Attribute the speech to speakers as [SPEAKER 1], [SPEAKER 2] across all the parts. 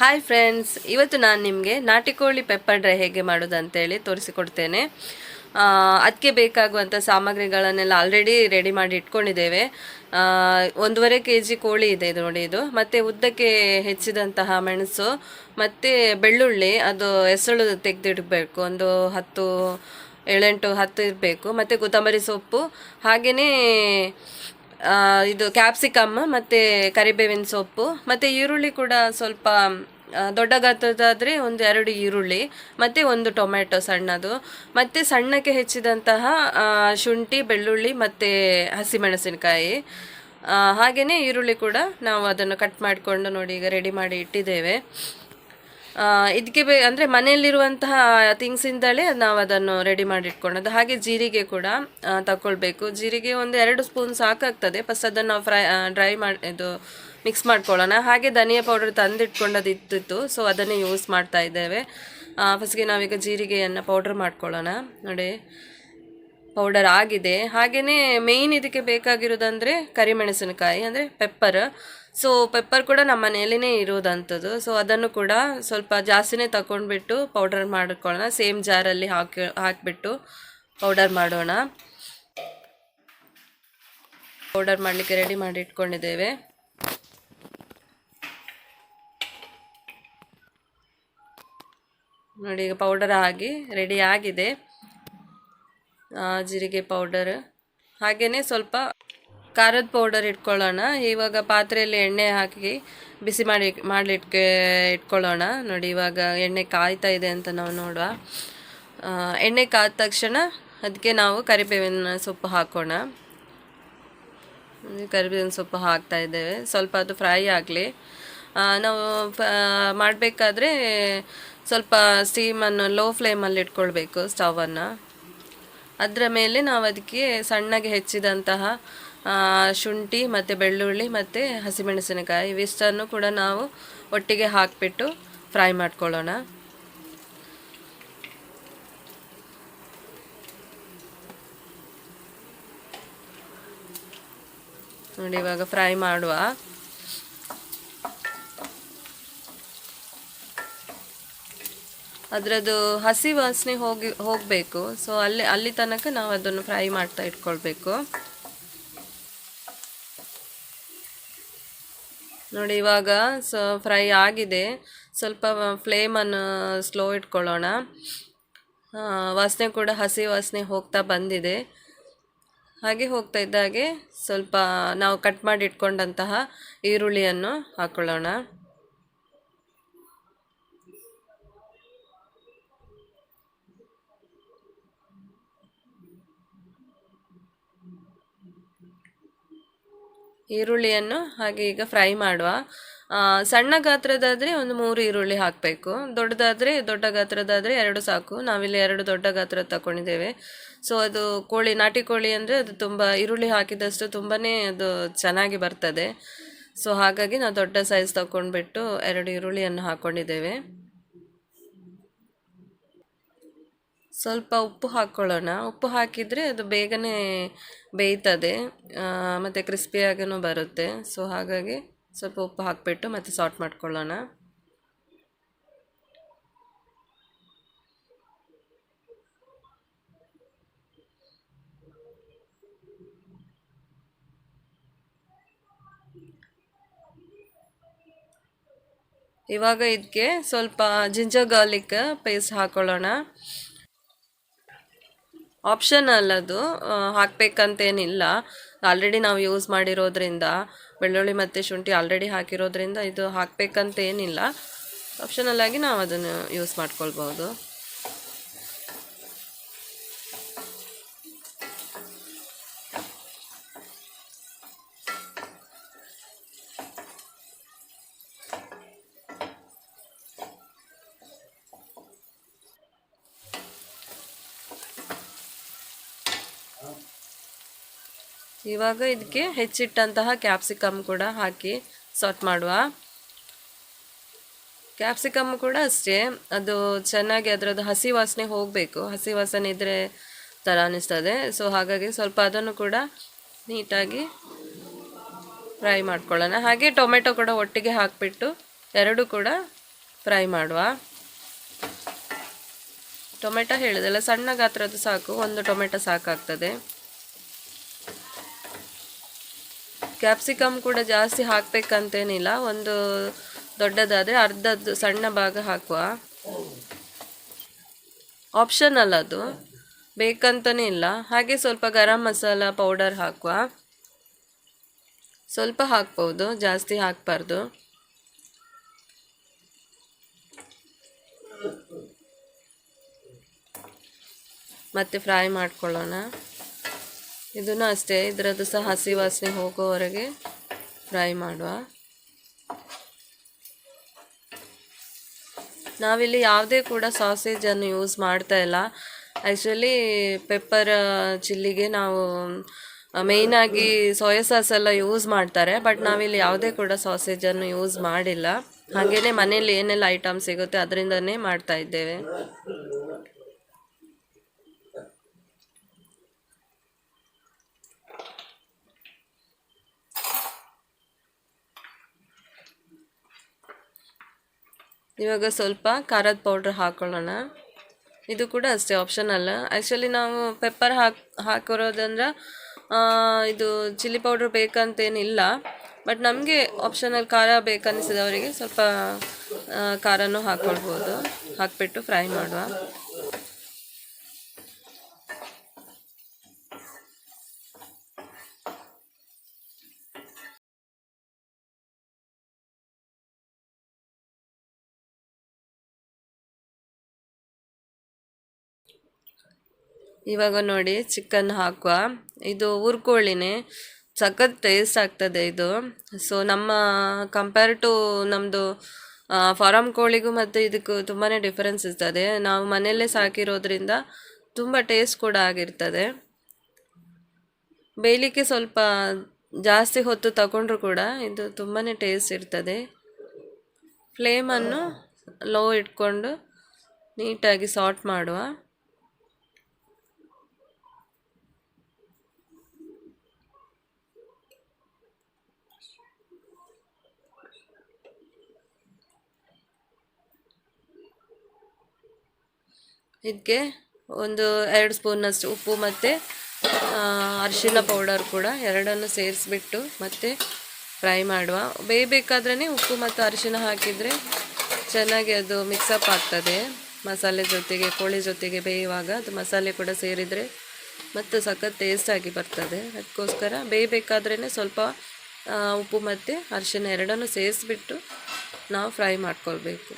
[SPEAKER 1] Hi friends ಇವತ್ತು ನಾನು ನಿಮಗೆ ನಾಟಿ ಕೋಳಿ ಪೆಪ್ಪರ್ ಡ್ರೈ ಹೇಗೆ ಮಾಡೋದು ಅಂತೇಳಿ ತೋರಿಸಿಕೊಡ್ತೇನೆ. ಅದಕ್ಕೆ ಬೇಕಾಗುವಂಥ ಸಾಮಗ್ರಿಗಳನ್ನೆಲ್ಲ ಆಲ್ರೆಡಿ ರೆಡಿ ಮಾಡಿ ಇಟ್ಕೊಂಡಿದ್ದೇವೆ. ಒಂದೂವರೆ ಕೆ ಜಿ ಕೋಳಿ ಇದೆ ಇದು ನೋಡಿ ಇದು. ಮತ್ತು ಉದ್ದಕ್ಕೆ ಹೆಚ್ಚಿದಂತಹ ಮೆಣಸು, ಮತ್ತು ಬೆಳ್ಳುಳ್ಳಿ, ಅದು ಎಸಳು ತೆಗೆದಿಡಬೇಕು. ಒಂದು ಹತ್ತು, ಏಳೆಂಟು, ಹತ್ತು ಇರಬೇಕು. ಮತ್ತು ಕೊತ್ತಂಬರಿ ಸೊಪ್ಪು ಹಾಗೆಯೇ ಇದು ಕ್ಯಾಪ್ಸಿಕಮ್ ಮತ್ತು ಕರಿಬೇವಿನ ಸೊಪ್ಪು ಮತ್ತು ಈರುಳ್ಳಿ ಕೂಡ ಸ್ವಲ್ಪ ದೊಡ್ಡ ಗಾತ್ರದಾದರೆ ಒಂದು ಎರಡು ಈರುಳ್ಳಿ ಮತ್ತು ಒಂದು ಟೊಮೆಟೊ ಸಣ್ಣದು ಮತ್ತು ಸಣ್ಣಕ್ಕೆ ಹೆಚ್ಚಿದಂತಹ ಶುಂಠಿ, ಬೆಳ್ಳುಳ್ಳಿ ಮತ್ತು ಹಸಿಮೆಣಸಿನಕಾಯಿ. ಹಾಗೆಯೇ ಈರುಳ್ಳಿ ಕೂಡ ನಾವು ಅದನ್ನು ಕಟ್ ಮಾಡಿಕೊಂಡು ನೋಡಿ ಈಗ ರೆಡಿ ಮಾಡಿ ಇಟ್ಟಿದ್ದೇವೆ. ಇದಕ್ಕೆ ಬೇ ಅಂದರೆ ಮನೆಯಲ್ಲಿರುವಂತಹ ಥಿಂಗ್ಸಿಂದಲೇ ನಾವು ಅದನ್ನು ರೆಡಿ ಮಾಡಿ ಇಟ್ಕೊಳ್ಳೋದು ಹಾಗೆ ಜೀರಿಗೆ ಕೂಡ ತಗೊಳ್ಬೇಕು ಜೀರಿಗೆ ಒಂದು ಎರಡು ಸ್ಪೂನ್ ಸಾಕಾಗ್ತದೆ. ಫಸ್ಟ್ ಅದನ್ನು ನಾವು ಫ್ರೈ ಡ್ರೈ ಮಾಡಿ ಇದು ಮಿಕ್ಸ್ ಮಾಡ್ಕೊಳ್ಳೋಣ. ಹಾಗೆ ಧನಿಯಾ ಪೌಡರ್ ತಂದಿಟ್ಕೊಂಡದ್ದು ಇತ್ತಿತ್ತು ಸೊ ಅದನ್ನೇ ಯೂಸ್ ಮಾಡ್ತಾ ಇದ್ದೇವೆ. ಫಸ್ಟ್ಗೆ ನಾವೀಗ ಜೀರಿಗೆಯನ್ನು ಪೌಡ್ರ್ ಮಾಡ್ಕೊಳ್ಳೋಣ. ನೋಡಿ ಪೌಡರ್ ಆಗಿದೆ. ಹಾಗೆಯೇ ಮೇಯ್ನ್ ಇದಕ್ಕೆ ಬೇಕಾಗಿರೋದಂದರೆ ಕರಿಮೆಣಸಿನಕಾಯಿ, ಅಂದರೆ ಪೆಪ್ಪರ್ ಸೊ ಪೆಪ್ಪರ್ ಕೂಡ ನಮ್ಮ ಮನೆಯಲ್ಲೇ ಇರೋದಂಥದ್ದು. ಸೊ ಅದನ್ನು ಕೂಡ ಸ್ವಲ್ಪ ಜಾಸ್ತಿನೇ ತಗೊಂಡ್ಬಿಟ್ಟು ಪೌಡರ್ ಮಾಡ್ಕೊಳ್ಳೋಣ. ಸೇಮ್ ಜಾರಲ್ಲಿ ಹಾಕಿ, ಹಾಕಿಬಿಟ್ಟು ಪೌಡರ್ ಮಾಡೋಣ. ಪೌಡರ್ ಮಾಡಲಿಕ್ಕೆ ರೆಡಿ ಮಾಡಿ ಇಟ್ಕೊಂಡಿದ್ದೇವೆ. ನೋಡಿ, ಈಗ ಪೌಡರ್ ಆಗಿ ರೆಡಿ ಆಗಿದೆ. ಜೀರಿಗೆ ಪೌಡರ್ ಹಾಗೆಯೇ ಸ್ವಲ್ಪ ಖಾರದ ಪೌಡರ್ ಇಟ್ಕೊಳ್ಳೋಣ. ಇವಾಗ ಪಾತ್ರೆಯಲ್ಲಿ ಎಣ್ಣೆ ಹಾಕಿ ಬಿಸಿ ಮಾಡಿ, ಮಾಡಲಿಟ್ಕೆ ಇಟ್ಕೊಳ್ಳೋಣ. ನೋಡಿ, ಇವಾಗ ಎಣ್ಣೆ ಕಾಯ್ತಾ ಇದೆ ಅಂತ ನಾವು ನೋಡುವ. ಎಣ್ಣೆ ಕಾದ ತಕ್ಷಣ ಅದಕ್ಕೆ ನಾವು ಕರಿಬೇವಿನ ಸೊಪ್ಪು ಹಾಕೋಣ. ಕರಿಬೇವಿನ ಸೊಪ್ಪು ಹಾಕ್ತಾ ಇದ್ದೇವೆ. ಸ್ವಲ್ಪ ಅದು ಫ್ರೈ ಆಗಲಿ. ನಾವು ಮಾಡಬೇಕಾದ್ರೆ ಸ್ವಲ್ಪ ಸ್ಟೀಮನ್ನು ಲೋ ಫ್ಲೇಮಲ್ಲಿ ಇಟ್ಕೊಳ್ಬೇಕು ಸ್ಟವನ್ನು ಅದರ ಮೇಲೆ ನಾವು ಅದಕ್ಕೆ ಸಣ್ಣಗೆ ಹೆಚ್ಚಿದಂತಹ ಶುಂಠಿ ಮತ್ತು ಬೆಳ್ಳುಳ್ಳಿ ಮತ್ತು ಹಸಿಮೆಣಸಿನಕಾಯಿ, ಇವಿಷ್ಟನ್ನು ಕೂಡ ನಾವು ಒಟ್ಟಿಗೆ ಹಾಕಿಬಿಟ್ಟು ಫ್ರೈ ಮಾಡ್ಕೊಳ್ಳೋಣ. ನೋಡಿ ಇವಾಗ ಫ್ರೈ ಮಾಡುವ. ಅದರದ್ದು ಹಸಿ ವಾಸನೆ ಹೋಗಿ, ಹೋಗಬೇಕು. ಸೊ ಅಲ್ಲಿ ಅಲ್ಲಿ ತನಕ ನಾವು ಅದನ್ನು ಫ್ರೈ ಮಾಡ್ತಾ ಇಟ್ಕೊಳ್ಬೇಕು. ನೋಡಿ, ಇವಾಗ ಸೊ, ಫ್ರೈ ಆಗಿದೆ. ಸ್ವಲ್ಪ ಫ್ಲೇಮನ್ನು ಸ್ಲೋ ಇಟ್ಕೊಳ್ಳೋಣ. ವಾಸನೆ ಕೂಡ ಹಸಿ ವಾಸನೆ ಹೋಗ್ತಾ ಬಂದಿದೆ. ಹಾಗೆ ಹೋಗ್ತಾ ಇದ್ದಾಗೆ ಸ್ವಲ್ಪ ನಾವು ಕಟ್ ಮಾಡಿ ಇಟ್ಕೊಂಡಂತಹ ಈರುಳ್ಳಿಯನ್ನು ಹಾಕೊಳ್ಳೋಣ. ಈರುಳ್ಳಿಯನ್ನು ಹಾಗೆ ಈಗ ಫ್ರೈ ಮಾಡುವ. ಸಣ್ಣ ಗಾತ್ರದಾದರೆ ಒಂದು ಮೂರು ಈರುಳ್ಳಿ ಹಾಕಬೇಕು. ದೊಡ್ಡದಾದರೆ, ದೊಡ್ಡ ಗಾತ್ರದಾದರೆ ಎರಡು ಸಾಕು. ನಾವಿಲ್ಲಿ ಎರಡು ದೊಡ್ಡ ಗಾತ್ರ ತಗೊಂಡಿದ್ದೇವೆ ಸೊ ಅದು ಕೋಳಿ, ನಾಟಿ ಕೋಳಿ ಅಂದರೆ ಅದು ತುಂಬ, ಈರುಳ್ಳಿ ಹಾಕಿದಷ್ಟು ತುಂಬಾ ಅದು ಚೆನ್ನಾಗಿ ಬರ್ತದೆ. ಸೊ ಹಾಗಾಗಿ ನಾವು ದೊಡ್ಡ ಸೈಜ್ ತಗೊಂಡ್ಬಿಟ್ಟು ಎರಡು ಈರುಳ್ಳಿಯನ್ನು ಹಾಕ್ಕೊಂಡಿದ್ದೇವೆ ಸ್ವಲ್ಪ ಉಪ್ಪು ಹಾಕ್ಕೊಳ್ಳೋಣ ಉಪ್ಪು ಹಾಕಿದರೆ ಅದು ಬೇಗನೆ ಬೇಯ್ತದೆ. ಮತ್ತು ಕ್ರಿಸ್ಪಿಯಾಗೂ ಬರುತ್ತೆ. ಸೊ ಹಾಗಾಗಿ ಸ್ವಲ್ಪ ಉಪ್ಪು ಹಾಕಿಬಿಟ್ಟು ಮತ್ತೆ ಸಾಲ್ಟ್ ಮಾಡ್ಕೊಳ್ಳೋಣ. ಇವಾಗ ಇದಕ್ಕೆ ಸ್ವಲ್ಪ ಜಿಂಜರ್ ಗಾರ್ಲಿಕ್ ಪೇಸ್ಟ್ ಹಾಕೊಳ್ಳೋಣ. ಆಪ್ಷನಲ್ ಅದು ಹಾಕಬೇಕಂತೇನಿಲ್ಲ. ಆಲ್ರೆಡಿ ನಾವು ಯೂಸ್ ಮಾಡಿರೋದ್ರಿಂದ, ಬೆಳ್ಳುಳ್ಳಿ ಮತ್ತು ಶುಂಠಿ ಆಲ್ರೆಡಿ ಹಾಕಿರೋದ್ರಿಂದ ಇದು ಹಾಕ್ಬೇಕಂತೇನಿಲ್ಲ. ಆಪ್ಷನಲ್ ಆಗಿ ನಾವು ಅದನ್ನು ಯೂಸ್ ಮಾಡ್ಕೊಳ್ಬೋದು. ಇವಾಗ ಇದಕ್ಕೆ ಹೆಚ್ಚಿಟ್ಟಂತಹ ಕ್ಯಾಪ್ಸಿಕಮ್ ಕೂಡ ಹಾಕಿ ಸಾಟ್ ಮಾಡುವ. ಕ್ಯಾಪ್ಸಿಕಮ್ ಕೂಡ ಅಷ್ಟೇ, ಅದು ಚೆನ್ನಾಗಿ ಅದರದ್ದು ಹಸಿ ವಾಸನೆ ಹೋಗಬೇಕು. ಹಸಿ ವಾಸನೆ ಇದ್ದರೆ ಥರ ಅನ್ನಿಸ್ತದೆ ಸೊ ಹಾಗಾಗಿ ಸ್ವಲ್ಪ ಅದನ್ನು ಕೂಡ ನೀಟಾಗಿ ಫ್ರೈ ಮಾಡ್ಕೊಳ್ಳೋಣ. ಹಾಗೆ ಟೊಮೆಟೊ ಕೂಡ ಒಟ್ಟಿಗೆ ಹಾಕಿಬಿಟ್ಟು ಎರಡು ಕೂಡ ಫ್ರೈ ಮಾಡುವ. ಟೊಮೆಟೊ ಹೇಳಿದೆಲ್ಲ ಸಣ್ಣ ಗಾತ್ರದ್ದು ಸಾಕು, ಒಂದು ಟೊಮೆಟೊ ಸಾಕಾಗ್ತದೆ. ಕ್ಯಾಪ್ಸಿಕಮ್ ಕೂಡ ಜಾಸ್ತಿ ಹಾಕಬೇಕಂತೇನಿಲ್ಲ, ಒಂದು ದೊಡ್ಡದಾದರೆ ಅರ್ಧದ್ದು ಸಣ್ಣ ಭಾಗ ಹಾಕುವ. ಆಪ್ಷನಲ್ ಅದು, ಬೇಕಂತನೇ ಇಲ್ಲ. ಹಾಗೆ ಸ್ವಲ್ಪ ಗರಂ ಮಸಾಲ ಪೌಡರ್ ಹಾಕುವ. ಸ್ವಲ್ಪ ಹಾಕ್ಬೋದು, ಜಾಸ್ತಿ ಹಾಕಬಾರ್ದು. ಮತ್ತೆ ಫ್ರೈ ಮಾಡ್ಕೊಳ್ಳೋಣ. ಇದನ್ನು ಅಷ್ಟೇ, ಇದರದ್ದು ಸಹ ಹಸಿ ವಾಸನೆ ಹೋಗೋವರೆಗೆ ಫ್ರೈ ಮಾಡುವ. ನಾವಿಲ್ಲಿ ಯಾವುದೇ ಕೂಡ ಸಾಸೇಜನ್ನು ಯೂಸ್ ಮಾಡ್ತಾ ಇಲ್ಲ. ಆ್ಯಕ್ಚುಲಿ ಪೆಪ್ಪರ್ ಚಿಲ್ಲಿಗೆ ನಾವು ಮೇಯ್ನಾಗಿ ಸೋಯಾ ಸಾಸ್ ಎಲ್ಲ ಯೂಸ್ ಮಾಡ್ತಾರೆ ಬಟ್ ನಾವಿಲ್ಲಿ ಯಾವುದೇ ಕೂಡ ಸಾಸೇಜನ್ನು ಯೂಸ್ ಮಾಡಿಲ್ಲ. ಹಾಗೆಯೇ ಮನೇಲಿ ಏನೆಲ್ಲ ಐಟಮ್ ಸಿಗುತ್ತೆ ಅದರಿಂದನೇ ಮಾಡ್ತಾ ಇದ್ದೇವೆ. ಇವಾಗ ಸ್ವಲ್ಪ ಖಾರದ ಪೌಡ್ರ್ ಹಾಕೊಳ್ಳೋಣ. ಇದು ಕೂಡ ಅಷ್ಟೇ ಆಪ್ಷನಲ್ಲ ಆ್ಯಕ್ಚುಲಿ ನಾವು ಪೆಪ್ಪರ್ ಹಾಕಿ, ಹಾಕಿರೋದಂದ್ರೆ ಇದು ಚಿಲ್ಲಿ ಪೌಡ್ರ್ ಬೇಕಂತೇನಿಲ್ಲ. ಬಟ್ ನಮಗೆ ಆಪ್ಷನಲ್ಲಿ ಖಾರ ಬೇಕನ್ನಿಸಿದವರಿಗೆ ಸ್ವಲ್ಪ ಖಾರನೂ ಹಾಕ್ಕೊಳ್ಬೋದು ಹಾಕಿಬಿಟ್ಟು ಫ್ರೈ ಮಾಡುವ. ಇವಾಗ ನೋಡಿ ಚಿಕನ್ ಹಾಕುವ. ಇದು ಹುರ್ಕೋಳಿನೇ ಸಖತ್ ಟೇಸ್ಟ್ ಆಗ್ತದೆ ಇದು. ಸೊ ನಮ್ಮ ಕಂಪೇರ್ ಟು ನಮ್ಮದು ಫಾರಮ್ ಕೋಳಿಗೂ ಮತ್ತು ಇದಕ್ಕೂ ತುಂಬಾ ಡಿಫರೆನ್ಸ್ ಇರ್ತದೆ. ನಾವು ಮನೆಯಲ್ಲೇ ಸಾಕಿರೋದ್ರಿಂದ ತುಂಬ ಟೇಸ್ಟ್ ಕೂಡ ಆಗಿರ್ತದೆ. ಬೇಯಲಿಕ್ಕೆ ಸ್ವಲ್ಪ ಜಾಸ್ತಿ ಹೊತ್ತು ತಗೊಂಡ್ರು ಕೂಡ ಇದು ತುಂಬಾ ಟೇಸ್ಟ್ ಇರ್ತದೆ. ಫ್ಲೇಮನ್ನು ಲೋ ಇಟ್ಕೊಂಡು ನೀಟಾಗಿ ಸಾಟ್ ಮಾಡುವ. ಇದಕ್ಕೆ ಒಂದು ಎರಡು ಸ್ಪೂನಷ್ಟು ಉಪ್ಪು ಮತ್ತು ಅರಿಶಿನ ಪೌಡರ್ ಕೂಡ ಎರಡನ್ನು ಸೇರಿಸ್ಬಿಟ್ಟು ಮತ್ತೆ ಫ್ರೈ ಮಾಡುವ. ಬೇಯಬೇಕಾದ್ರೆ ಉಪ್ಪು ಮತ್ತು ಅರಿಶಿನ ಹಾಕಿದರೆ ಚೆನ್ನಾಗಿ ಅದು ಮಿಕ್ಸಪ್ ಆಗ್ತದೆ. ಮಸಾಲೆ ಜೊತೆಗೆ, ಕೋಳಿ ಜೊತೆಗೆ ಬೇಯುವಾಗ ಅದು ಮಸಾಲೆ ಕೂಡ ಸೇರಿದರೆ ಮತ್ತು ಸಖತ್ ಟೇಸ್ಟಾಗಿ ಬರ್ತದೆ. ಅದಕ್ಕೋಸ್ಕರ ಬೇಯಬೇಕಾದ್ರೇ ಸ್ವಲ್ಪ ಉಪ್ಪು ಮತ್ತು ಅರಿಶಿನ ಎರಡನ್ನು ಸೇರಿಸ್ಬಿಟ್ಟು ನಾವು ಫ್ರೈ ಮಾಡ್ಕೊಳ್ಬೇಕು.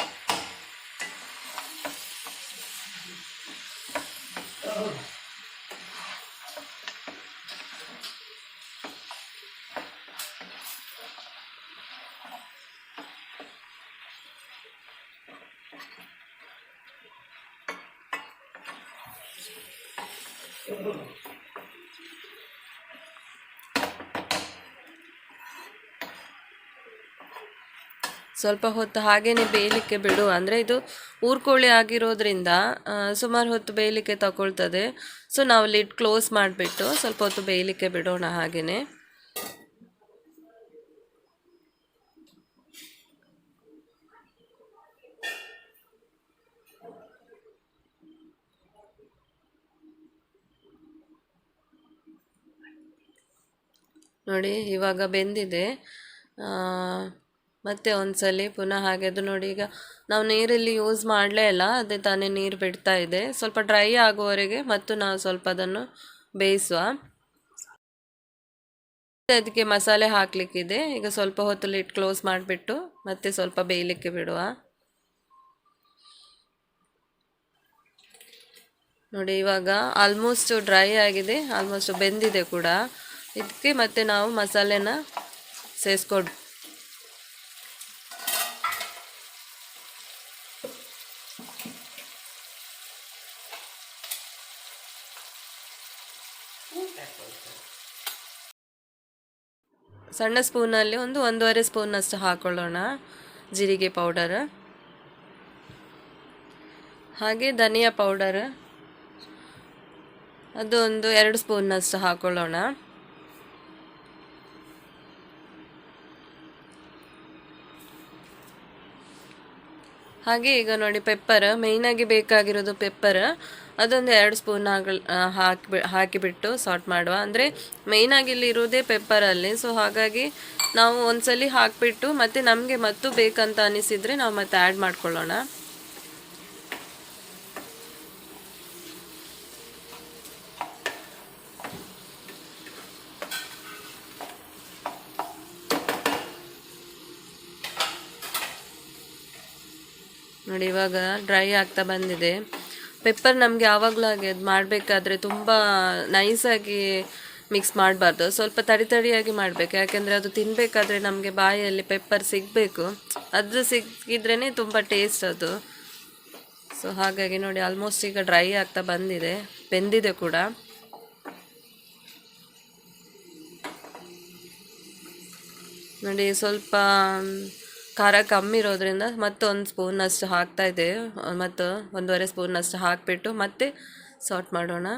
[SPEAKER 1] ಸ್ವಲ್ಪ ಹೊತ್ತು ಹಾಗೇನೆ ಬೇಯಲಿಕ್ಕೆ ಬಿಡು. ಅಂದರೆ ಇದು ಊರ್ಕೋಳಿ ಆಗಿರೋದ್ರಿಂದ ಸುಮಾರು ಹೊತ್ತು ಬೇಯಲಿಕ್ಕೆ ತಗೊಳ್ತದೆ. ಸೊ ನಾವು ಲಿಡ್ ಕ್ಲೋಸ್ ಮಾಡಿಬಿಟ್ಟು ಸ್ವಲ್ಪ ಹೊತ್ತು ಬೇಯಲಿಕ್ಕೆ ಬಿಡೋಣ ಹಾಗೇನೆ. ನೋಡಿ, ಇವಾಗ ಬೆಂದಿದೆ. ಮತ್ತೆ ಒಂದ್ಸಲಿ ಪುನಃ ಹಾಗೆ ಅದು ನೋಡಿ, ಈಗ ನಾವು ನೀರಲ್ಲಿ ಯೂಸ್ ಮಾಡಲೇ ಇಲ್ಲ, ಅದೇ ತಾನೇ ನೀರು ಬಿಡ್ತಾ ಇದೆ. ಸ್ವಲ್ಪ ಡ್ರೈ ಆಗುವವರೆಗೆ ಮತ್ತು ನಾವು ಸ್ವಲ್ಪ ಅದನ್ನು ಬೇಯಿಸುವ. ಅದಕ್ಕೆ ಮಸಾಲೆ ಹಾಕಲಿಕ್ಕಿದೆ. ಈಗ ಸ್ವಲ್ಪ ಹೊತ್ತು ಲಿಟ್ ಕ್ಲೋಸ್ ಮಾಡಿಬಿಟ್ಟು ಮತ್ತೆ ಸ್ವಲ್ಪ ಬೇಯಲಿಕ್ಕೆ ಬಿಡುವ. ನೋಡಿ, ಇವಾಗ ಆಲ್ಮೋಸ್ಟ್ ಡ್ರೈ ಆಗಿದೆ ಆಲ್ಮೋಸ್ಟ್ ಬೆಂದಿದೆ ಕೂಡ. ಇದಕ್ಕೆ ಮತ್ತೆ ನಾವು ಮಸಾಲೆನ ಸೇರಿಸ್ಕೊಡ್ ಸಣ್ಣ ಸ್ಪೂನಲ್ಲಿ ಒಂದು ಒಂದೂವರೆ ಸ್ಪೂನಷ್ಟು ಹಾಕೊಳ್ಳೋಣ, ಜೀರಿಗೆ ಪೌಡರ್. ಹಾಗೆ ಧನಿಯಾ ಪೌಡರ್. ಅದು ಒಂದು ಎರಡು ಸ್ಪೂನಷ್ಟು ಹಾಕೊಳ್ಳೋಣ. ಹಾಗೆ ಈಗ ನೋಡಿ ಪೆಪ್ಪರ್ ಮೇಯ್ನಾಗಿ ಬೇಕಾಗಿರೋದು ಪೆಪ್ಪರ್ ಅದೊಂದು ಎರಡು ಸ್ಪೂನ್ ಆಗಲ್ ಹಾಕಿ ಹಾಕಿಬಿಟ್ಟು ಸಾಲ್ಟ್ ಮಾಡುವ. ಅಂದರೆ ಮೇಯ್ನಾಗಿ ಇಲ್ಲಿ ಇರೋದೇ ಪೆಪ್ಪರಲ್ಲಿ ಸೊ ಹಾಗಾಗಿ ನಾವು ಒಂದ್ಸಲಿ ಹಾಕಿಬಿಟ್ಟು ಮತ್ತೆ ನಮಗೆ ಮತ್ತೂ ಬೇಕಂತ ಅನಿಸಿದರೆ ನಾವು ಮತ್ತೆ ಆ್ಯಡ್ ಮಾಡ್ಕೊಳ್ಳೋಣ. ನೋಡಿ, ಇವಾಗ ಡ್ರೈ ಆಗ್ತಾ ಬಂದಿದೆ. ಪೆಪ್ಪರ್ ನಮಗೆ ಯಾವಾಗಲೂ ಹಾಗೆ ಅದು ಮಾಡಬೇಕಾದ್ರೆ ತುಂಬ ನೈಸಾಗಿ ಮಿಕ್ಸ್ ಮಾಡಬಾರ್ದು. ಸ್ವಲ್ಪ ತಡಿ ತಡಿಯಾಗಿ ಮಾಡಬೇಕು. ಯಾಕೆಂದರೆ ಅದು ತಿನ್ನಬೇಕಾದ್ರೆ ನಮಗೆ ಬಾಯಲ್ಲಿ ಪೆಪ್ಪರ್ ಸಿಗಬೇಕು. ಅದು ಸಿಕ್ಕಿದ್ರೇ ತುಂಬ ಟೇಸ್ಟ್ ಅದು. ಸೊ ಹಾಗಾಗಿ ನೋಡಿ ಆಲ್ಮೋಸ್ಟ್ ಈಗ ಡ್ರೈ ಆಗ್ತಾ ಬಂದಿದೆ. ಬೆಂದಿದೆ ಕೂಡ. ನೋಡಿ, ಸ್ವಲ್ಪ ಖಾರ ಕಮ್ಮಿ ಇರೋದ್ರಿಂದ ಮತ್ತೊಂದು ಸ್ಪೂನಷ್ಟು ಹಾಕ್ತಾ ಇದೆ ಮತ್ತು ಒಂದೂವರೆ ಸ್ಪೂನಷ್ಟು ಹಾಕಿಬಿಟ್ಟು ಮತ್ತೆ ಸಾಲ್ಟ್ ಮಾಡೋಣ.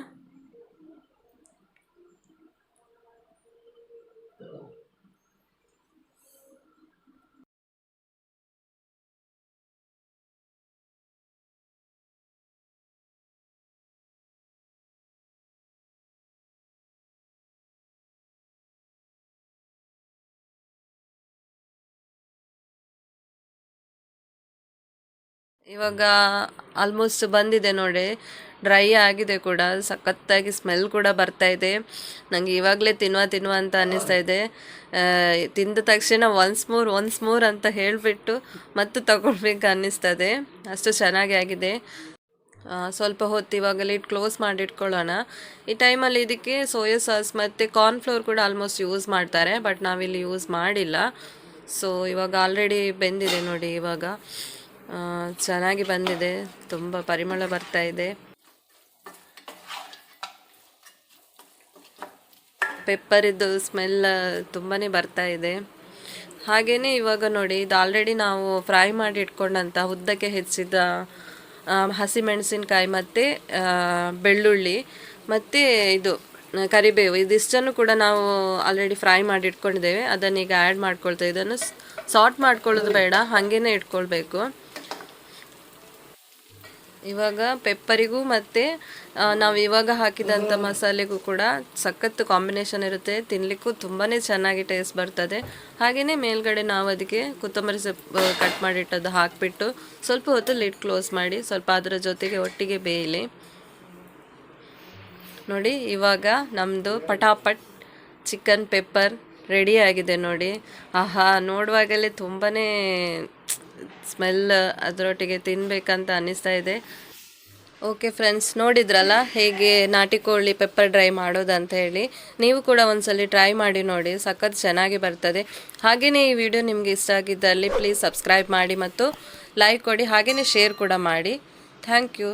[SPEAKER 1] ಇವಾಗ ಆಲ್ಮೋಸ್ಟ್ ಬಂದಿದೆ ನೋಡಿ. ಡ್ರೈ ಆಗಿದೆ ಕೂಡ. ಸಖತ್ತಾಗಿ ಸ್ಮೆಲ್ ಕೂಡ ಬರ್ತಾ ಇದೆ. ನನಗೆ ಇವಾಗಲೇ ತಿನ್ನುವ ತಿನ್ನುವ ಅಂತ ಅನ್ನಿಸ್ತಾ ಇದೆ. ತಿಂದ ತಕ್ಷಣ ಒನ್ಸ್ ಮೋರ್ ಒನ್ಸ್ ಮೋರ್ ಅಂತ ಹೇಳಿಬಿಟ್ಟು ಮತ್ತೆ ತಗೊಳ್ಬೇಕು ಅನ್ನಿಸ್ತದೆ ಅಷ್ಟು ಚೆನ್ನಾಗಿ ಆಗಿದೆ. ಸ್ವಲ್ಪ ಹೊತ್ತು ಇವಾಗ ಕ್ಲೋಸ್ ಮಾಡಿ ಇಟ್ಕೊಳ್ಳೋಣ ಈ ಟೈಮಲ್ಲಿ ಇದಕ್ಕೆ ಸೋಯಾ ಸಾಸ್ ಮತ್ತು ಕಾರ್ನ್ಫ್ಲೋರ್ ಕೂಡ ಆಲ್ಮೋಸ್ಟ್ ಯೂಸ್ ಮಾಡ್ತಾರೆ ಬಟ್ ನಾವಿಲ್ಲಿ ಯೂಸ್ ಮಾಡಿಲ್ಲ. ಸೊ ಇವಾಗ ಆಲ್ರೆಡಿ ಬೆಂದಿದೆ ನೋಡಿ ಇವಾಗ. ಚೆನ್ನಾಗಿ ಬಂದಿದೆ. ತುಂಬ ಪರಿಮಳ ಬರ್ತಾ ಇದೆ. ಪೆಪ್ಪರಿದ್ದು ಸ್ಮೆಲ್ ತುಂಬಾ ಬರ್ತಾ ಇದೆ. ಹಾಗೆಯೇ ಇವಾಗ ನೋಡಿ, ಇದು ಆಲ್ರೆಡಿ ನಾವು ಫ್ರೈ ಮಾಡಿ ಇಟ್ಕೊಂಡಂಥ ಉದ್ದಕ್ಕೆ ಹೆಚ್ಚಿದ ಹಸಿಮೆಣಸಿನ್ಕಾಯಿ ಮತ್ತು ಬೆಳ್ಳುಳ್ಳಿ ಮತ್ತು ಇದು, ಕರಿಬೇವು. ಇದಿಷ್ಟನ್ನು ಕೂಡ ನಾವು ಆಲ್ರೆಡಿ ಫ್ರೈ ಮಾಡಿ ಇಟ್ಕೊಂಡಿದ್ದೇವೆ. ಅದನ್ನು ಈಗ ಆ್ಯಡ್ ಮಾಡ್ಕೊಳ್ತಾ ಇದನ್ನು ಸಾಲ್ಟ್ ಮಾಡ್ಕೊಳ್ಳೋದು ಬೇಡ, ಹಾಗೇನೆ ಇಟ್ಕೊಳ್ಬೇಕು. ಇವಾಗ ಪೆಪ್ಪರಿಗೂ ಮತ್ತು ನಾವು ಇವಾಗ ಹಾಕಿದಂಥ ಮಸಾಲೆಗೂ ಕೂಡ ಸಖತ್ತು ಕಾಂಬಿನೇಷನ್ ಇರುತ್ತೆ. ತಿನ್ನಲಿಕ್ಕೂ ತುಂಬಾ ಚೆನ್ನಾಗಿ ಟೇಸ್ಟ್ ಬರ್ತದೆ. ಹಾಗೆಯೇ ಮೇಲ್ಗಡೆ ನಾವು ಅದಕ್ಕೆ ಕೊತ್ತಂಬರಿ ಸೊಪ್ಪು ಕಟ್ ಮಾಡಿಟ್ಟದ್ದು ಹಾಕಿಬಿಟ್ಟು ಸ್ವಲ್ಪ ಹೊತ್ತು ಲಿಟ್ ಕ್ಲೋಸ್ ಮಾಡಿ ಸ್ವಲ್ಪ ಅದರ ಜೊತೆಗೆ ಒಟ್ಟಿಗೆ ಬೇಯಲಿ. ನೋಡಿ ಇವಾಗ ನಮ್ಮದು ಪಟಾಪಟ್ ಚಿಕನ್ ಪೆಪ್ಪರ್ ರೆಡಿ ಆಗಿದೆ ನೋಡಿ. ಆಹಾ ನೋಡುವಾಗಲೇ ತುಂಬಾ ಸ್ಮೆಲ್ ಅದರೊಟ್ಟಿಗೆ ತಿನ್ನಬೇಕಂತ ಅನ್ನಿಸ್ತಾ ಇದೆ. ಓಕೆ ಫ್ರೆಂಡ್ಸ್ ನೋಡಿದ್ರಲ್ಲ? ಹೇಗೆ ನಾಟಿ ಕೋಳಿ ಪೆಪ್ಪರ್ ಡ್ರೈ ಮಾಡೋದಂತ ಹೇಳಿ. ನೀವು ಕೂಡ ಒಂದ್ಸಲಿ ಟ್ರೈ ಮಾಡಿ ನೋಡಿ, ಸಖತ್ ಚೆನ್ನಾಗಿ ಬರ್ತದೆ. ಹಾಗೆಯೇ ಈ ವಿಡಿಯೋ ನಿಮಗೆ ಇಷ್ಟ ಆಗಿದ್ದಲ್ಲಿ ಪ್ಲೀಸ್ ಸಬ್ಸ್ಕ್ರೈಬ್ ಮಾಡಿ ಮತ್ತು ಲೈಕ್ ಕೊಡಿ ಹಾಗೆಯೇ ಶೇರ್ ಕೂಡ ಮಾಡಿ. Thank you